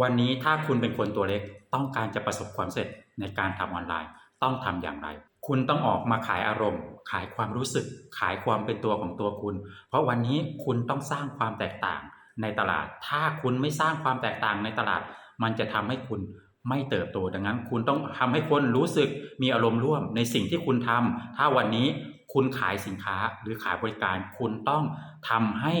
วันนี้ถ้าคุณเป็นคนตัวเล็กต้องการจะประสบความสำเร็จในการทำออนไลน์ ต้องทำอย่างไร คุณต้องออกมาขายอารมณ์ ขายความรู้สึก ขายความเป็นตัวของตัวคุณ เพราะวันนี้คุณต้องสร้างความแตกต่างในตลาด ถ้าคุณไม่สร้างความแตกต่างในตลาด มันจะทำให้คุณไม่เติบโตดังนั้น คุณต้องทำให้คนรู้สึกมีอารมณ์ร่วมในสิ่งที่คุณทำถ้าวันนี้คุณขายสินค้าหรือขายบริการ คุณต้องทำให้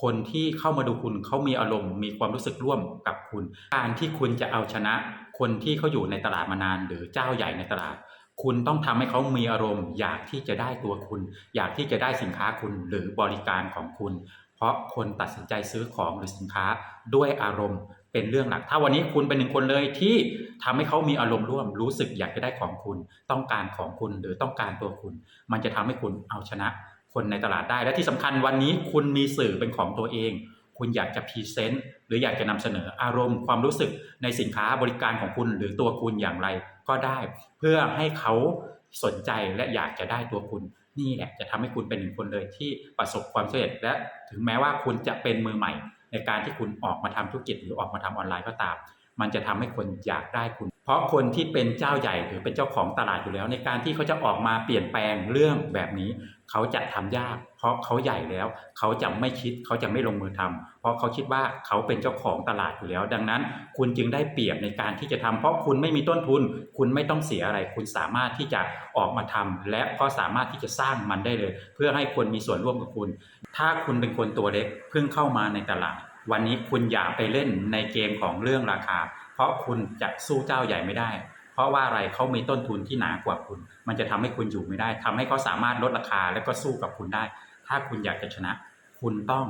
คนที่เข้ามาดูคุณเขามีอารมณ์มีความรู้สึกร่วมกับคุณ การที่คุณจะเอาชนะ คนที่เขาอยู่ในตลาดมานาน หรือเจ้าใหญ่ในตลาด คุณต้องทำให้เขามีอารมณ์ อยากที่จะได้ตัวคุณ อยากที่จะได้สินค้าคุณหรือบริการของคุณ เพราะคนตัดสินใจซื้อของหรือสินค้าด้วยอารมณ์เป็นเรื่องหลัก ถ้าวันนี้คุณเป็นหนึ่งคนเลยที่ทำให้เขามีอารมณ์ร่วม รู้สึกอยากจะได้ของคุณ ต้องการของคุณหรือต้องการตัวคุณ มันจะทำให้คุณเอาชนะ คนในตลาดได้ และที่สำคัญวันนี้คุณมีสื่อเป็นของตัวเอง คุณอยากจะพรีเซนต์หรืออยากจะนำเสนออารมณ์ความรู้สึกในสินค้าบริการของคุณหรือตัวคุณอย่างไรก็ได้ เพื่อให้เขาสนใจและอยากจะได้ตัวคุณนี่แหละจะทำให้คุณเป็นหนึ่งคนเลยที่ประสบความสำเร็จ และถึงแม้ว่าคุณจะเป็นมือใหม่ ในการที่คุณออกมาทำธุรกิจหรือออกมาทำออนไลน์ก็ตาม มันจะทำให้คนอยากได้คุณ เพราะคนที่เป็นเจ้าใหญ่หรือเป็นเจ้าของตลาดอยู่แล้ว ในการที่เขาจะออกมาเปลี่ยนแปลงเรื่องแบบนี้ เขาจะทำยาก เพราะเขาใหญ่แล้ว เขาจะไม่คิดเขาจะไม่ลงมือทำเพราะเขาคิดว่าเขาเป็นเจ้าของตลาดอยู่แล้ว ดังนั้น คุณจึงได้เปรียบในการที่จะทำเพราะคุณไม่มีต้นทุน คุณไม่ต้องเสียอะไร คุณสามารถที่จะออกมาทำและก็สามารถที่จะสร้างมันได้เลย เพื่อให้คนมีส่วนร่วมกับคุณ ถ้าคุณเป็นคนตัวเล็กเพิ่งเข้ามาในตลาด วันนี้คุณอย่าไปเล่นในเกมของเรื่องราคา เพราะคุณจะสู้เจ้าใหญ่ไม่ได้ เพราะว่าอะไรเขามีต้นทุนที่หนากว่าคุณ มันจะทำให้คุณอยู่ไม่ได้ทำให้เขาสามารถลดราคาแล้วก็สู้กับคุณได้ ถ้าคุณอยากจะชนะ คุณต้อง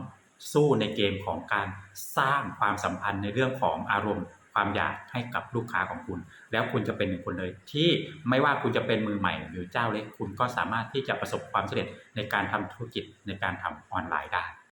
สู้ในเกมของการสร้างความสัมพันธ์ในเรื่องของอารมณ์ ความอยากให้กับลูกค้าของคุณ แล้วคุณจะเป็นหนึ่งคนเลย ที่ไม่ว่าคุณจะเป็นมือใหม่ หรือเจ้าเล็กคุณก็สามารถที่จะประสบความสำเร็จในการทำธุรกิจในการทำออนไลน์ได้